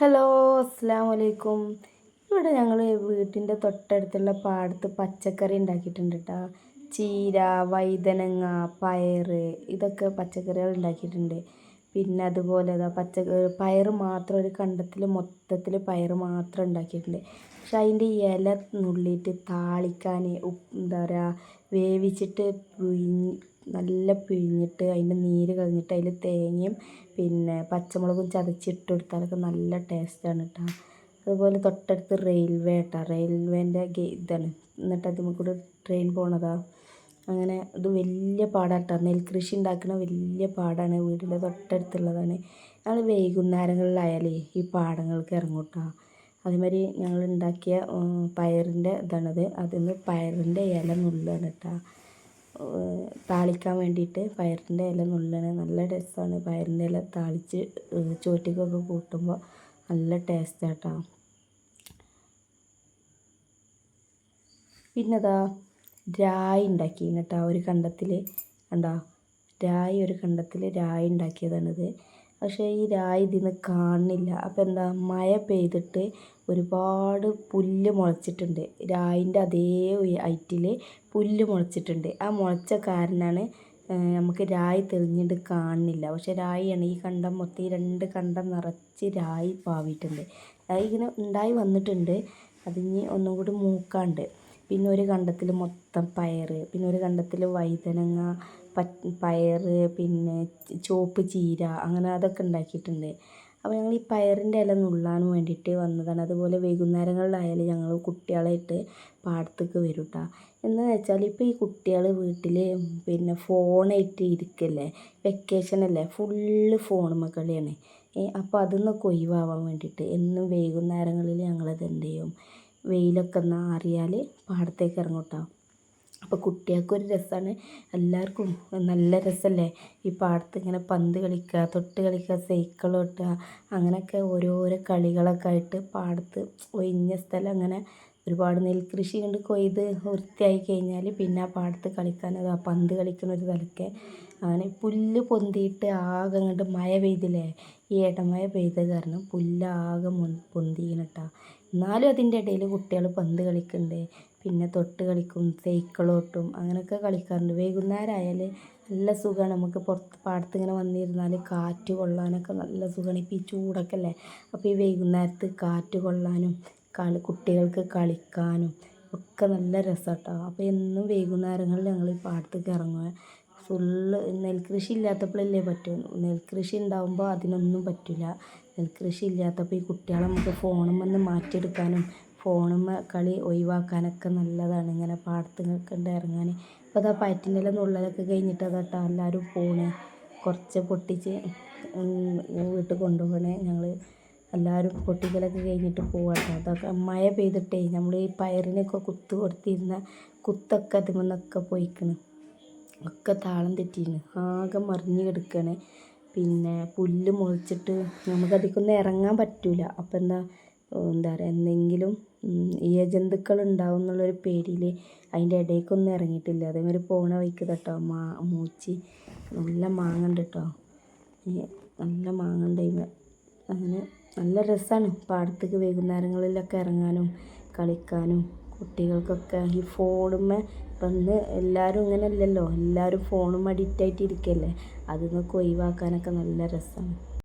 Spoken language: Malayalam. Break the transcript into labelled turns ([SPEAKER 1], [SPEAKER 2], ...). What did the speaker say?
[SPEAKER 1] ഹലോ അസ്സാം വലൈക്കും ഇവിടെ ഞങ്ങൾ വീട്ടിന്റെ തൊട്ടടുത്തുള്ള പാടത്ത് പച്ചക്കറി ഉണ്ടാക്കിയിട്ടുണ്ട് കേട്ടോ ചീര വൈതനങ്ങ പയർ ഇതൊക്കെ പച്ചക്കറികൾ ഉണ്ടാക്കിയിട്ടുണ്ട്. പിന്നെ അതുപോലെ ഇതാ പച്ച പയർ മാത്രം ഒരു കണ്ടത്തിൽ മൊത്തത്തിൽ പയർ മാത്രം ഉണ്ടാക്കിയിട്ടുണ്ട്. പക്ഷെ അതിന്റെ ഇല നുള്ളിയിട്ട് താളിക്കാൻ എന്താ പറയുക വേവിച്ചിട്ട് പിഴിഞ്ഞ് നല്ല പിഴിഞ്ഞിട്ട് അതിന്റെ നീര് കളഞ്ഞിട്ട് അതിൽ തേങ്ങയും പിന്നെ പച്ചമുളകും ചതച്ചിട്ട് കൊടുത്താലൊക്കെ നല്ല ടേസ്റ്റാണ് കേട്ടോ. അതുപോലെ തൊട്ടടുത്ത് റെയിൽവേ കേട്ടോ. റെയിൽവേന്റെ ഇതാണ്. എന്നിട്ട് അതിൽ കൂടെ ട്രെയിൻ പോണതാ. അങ്ങനെ ഇത് വലിയ പാടായിട്ടാണ് നെൽകൃഷി ഉണ്ടാക്കുന്ന വലിയ പാടാണ് വീടിന്റെ തൊട്ടടുത്തുള്ളതാണ്. ഞങ്ങൾ വൈകുന്നേരങ്ങളിലായാലേ ഈ പാടങ്ങൾക്ക് ഇറങ്ങും കേട്ടോ അതേമാതിരി ഞങ്ങൾ ഉണ്ടാക്കിയ പയറിന്റെ ഇതാണത്. അതിൽ നിന്ന് പയറിന്റെ ഇല നുള്ളാണ് കേട്ടോ. താളിക്കാൻ വേണ്ടിയിട്ട് പയറിന്റെ ഇല നുള്ളാണ്. നല്ല രസമാണ് പയറിന്റെ ഇല താളിച്ച് ചോറ്റിക്കൊക്കെ കൂട്ടുമ്പോൾ നല്ല ടേസ്റ്റാണ് പിന്നെതാ പിന്നെ അതാ രായി ഉണ്ടാക്കിയിരുന്നു കേട്ടോ ഒരു കണ്ടത്തിൽ കണ്ടോ? രായി ഒരു കണ്ടത്തിൽ രായി ഉണ്ടാക്കിയതാണിത്. പക്ഷേ ഈ രായി ഇതിന്ന് കാണുന്നില്ല. അപ്പോൾ എന്താ മഴ പെയ്തിട്ട് ഒരുപാട് പുല്ല് മുളച്ചിട്ടുണ്ട്. രായിന്റെ അതേ ഐറ്റിൽ പുല്ല് മുളച്ചിട്ടുണ്ട്. ആ മുളച്ച കാരനാണ് നമുക്ക് രായി തെളിഞ്ഞിട്ട് കാണുന്നില്ല. പക്ഷേ രായിയാണ് ഈ കണ്ടം മൊത്തം ഈ രണ്ട് കണ്ടം നിറച്ച് രായി പാവിയിട്ടുണ്ട്. രായി ഇങ്ങനെ ഉണ്ടായി വന്നിട്ടുണ്ട്. അതിന് ഒന്നും കൂടി മൂക്കാണ്ട്. പിന്നെ ഒരു കണ്ടത്തിൽ മൊത്തം പയർ പിന്നെ ഒരു കണ്ടത്തിൽ വഴുതനങ്ങ പയർ പിന്നെ ചുവപ്പ് ചീര അങ്ങനെ അതൊക്കെ ഉണ്ടാക്കിയിട്ടുണ്ട്. അപ്പോൾ ഞങ്ങൾ ഈ പയറിന്റെ ഇല നുള്ളാൻ വേണ്ടിയിട്ട് വന്നതാണ്. അതുപോലെ വൈകുന്നേരങ്ങളിലായാലും ഞങ്ങൾ കുട്ടികളായിട്ട് പാടത്തേക്ക് വരും കേട്ടോ എന്താണെന്ന് വെച്ചാൽ ഇപ്പോൾ ഈ കുട്ടികൾ വീട്ടിൽ പിന്നെ ഫോണായിട്ട് ഇരിക്കല്ലേ വെക്കേഷനല്ലേ ഫുള്ള് ഫോൺ കളിയാണ്. അപ്പോൾ അതിൽ ഒഴിവാവാൻ വേണ്ടിയിട്ട് എന്നും വൈകുന്നേരങ്ങളിൽ ഞങ്ങളത് എന്ത് ചെയ്യും? വെയിലൊക്കെ ഒന്ന് ആറിയാൽ പാടത്തേക്ക് ഇറങ്ങും അപ്പോൾ കുട്ടികൾക്കൊരു രസമാണ് എല്ലാവർക്കും നല്ല രസമല്ലേ ഈ പാടത്ത് ഇങ്ങനെ പന്ത് കളിക്കുക തൊട്ട് കളിക്കുക സൈക്കിൾ ഓട്ടുക അങ്ങനെയൊക്കെ ഓരോരോ കളികളൊക്കെ ആയിട്ട് പാടത്ത് ഒഴിഞ്ഞ സ്ഥലം അങ്ങനെ ഒരുപാട് നെൽകൃഷി കൊണ്ട് കൊയ്ത് വൃത്തിയായി കഴിഞ്ഞാൽ പിന്നെ ആ പാടത്ത് കളിക്കാൻ ആ പന്ത് കളിക്കുന്ന ഒരു സ്ഥലമൊക്കെ അങ്ങനെ പുല്ല് പൊന്തിയിട്ട് ആകെ അങ്ങോട്ട് മഴ പെയ്തില്ലേ? ഈ ഇടമഴ പെയ്ത കാരണം പുല്ലാകെ മുൻ കേട്ടോ എന്നാലും അതിന്റെ ഇടയിൽ കുട്ടികൾ പന്ത് കളിക്കുന്നുണ്ട് പിന്നെ തൊട്ട് കളിക്കും സൈക്കിളോട്ടും അങ്ങനെയൊക്കെ കളിക്കാറുണ്ട്. വൈകുന്നേരം ആയാൽ നല്ല സുഖമാണ് നമുക്ക് പുറത്ത് പാടത്ത് ഇങ്ങനെ വന്നിരുന്നാൽ കാറ്റ് കൊള്ളാനൊക്കെ നല്ല സുഖമാണ് ഇപ്പോൾ ഈ ചൂടൊക്കെ അല്ലേ? അപ്പോൾ ഈ വൈകുന്നേരത്ത് കാറ്റ് കൊള്ളാനും കളി കുട്ടികൾക്ക് കളിക്കാനും ഒക്കെ നല്ല രസമാണ് കേട്ടോ അപ്പോൾ എന്നും വൈകുന്നേരങ്ങളിൽ ഞങ്ങൾ ഈ പാടത്തേക്ക് ഇറങ്ങുക ഫുള്ള് നെൽകൃഷി ഇല്ലാത്തപ്പോഴല്ലേ പറ്റൂ. നെൽകൃഷി ഉണ്ടാകുമ്പോൾ അതിനൊന്നും പറ്റില്ല നെൽകൃഷി ഇല്ലാത്തപ്പോൾ ഈ കുട്ടികളെ നമുക്ക് ഫോണും വന്ന് മാറ്റിയെടുക്കാനും ഫോണും കളി ഒഴിവാക്കാനൊക്കെ നല്ലതാണ്. ഇങ്ങനെ പാടത്തുങ്ങൾക്ക് ഇറങ്ങാൻ ഇപ്പോൾ അതാ പയറ്റിന്റെ ഇല നുള്ളലൊക്കെ കഴിഞ്ഞിട്ട് അതാട്ടോ എല്ലാവരും പോണ്. കുറച്ച് പൊട്ടിച്ച് വീട്ടിൽ കൊണ്ടുപോകണേ ഞങ്ങൾ എല്ലാവരും പൊട്ടിക്കലൊക്കെ കഴിഞ്ഞിട്ട് പോവാട്ടോ. അതൊക്കെ മഴ പെയ്തിട്ടേ നമ്മൾ ഈ പയറിനൊക്കെ കുത്തു കൊടുത്തിരുന്ന കുത്തൊക്കെ അതിൽ നിന്നൊക്കെ പോയിക്കണ്. ഒക്കെ താളം തെറ്റിയിരുന്നു ആകെ മറിഞ്ഞ് കിടക്കുകയാണ് പിന്നെ പുല്ല് മുളച്ചിട്ട് നമുക്ക് അതിലേക്കൊന്നും ഇറങ്ങാൻ പറ്റില്ല അപ്പം എന്താ എന്താ പറയുക എന്തെങ്കിലും ഇഴജന്തുക്കൾ ഉണ്ടാവും എന്നുള്ളൊരു പേടിയിൽ അതിന്റെ ഇടയ്ക്കൊന്നും ഇറങ്ങിയിട്ടില്ല. അതേമാതിരി പോണ വഴിക്ക് കേട്ടോ മാ മൂച്ചി നല്ല മാങ്ങ ഉണ്ട് കേട്ടോ നല്ല മാങ്ങ ഉണ്ട് അങ്ങനെ നല്ല രസമാണ് പാടത്തേക്ക് വൈകുന്നേരങ്ങളിലൊക്കെ ഇറങ്ങാനും കളിക്കാനും. കുട്ടികൾക്കൊക്കെ ഈ ഫോണുമ്മേ വന്ന് എല്ലാവരും ഇങ്ങനെ അല്ലല്ലോ എല്ലാവരും ഫോണും അഡിക്റ്റായിട്ട് ഇരിക്കുകയല്ലേ അതിൽ നിന്നൊക്കെ ഒഴിവാക്കാനൊക്കെ നല്ല രസമാണ്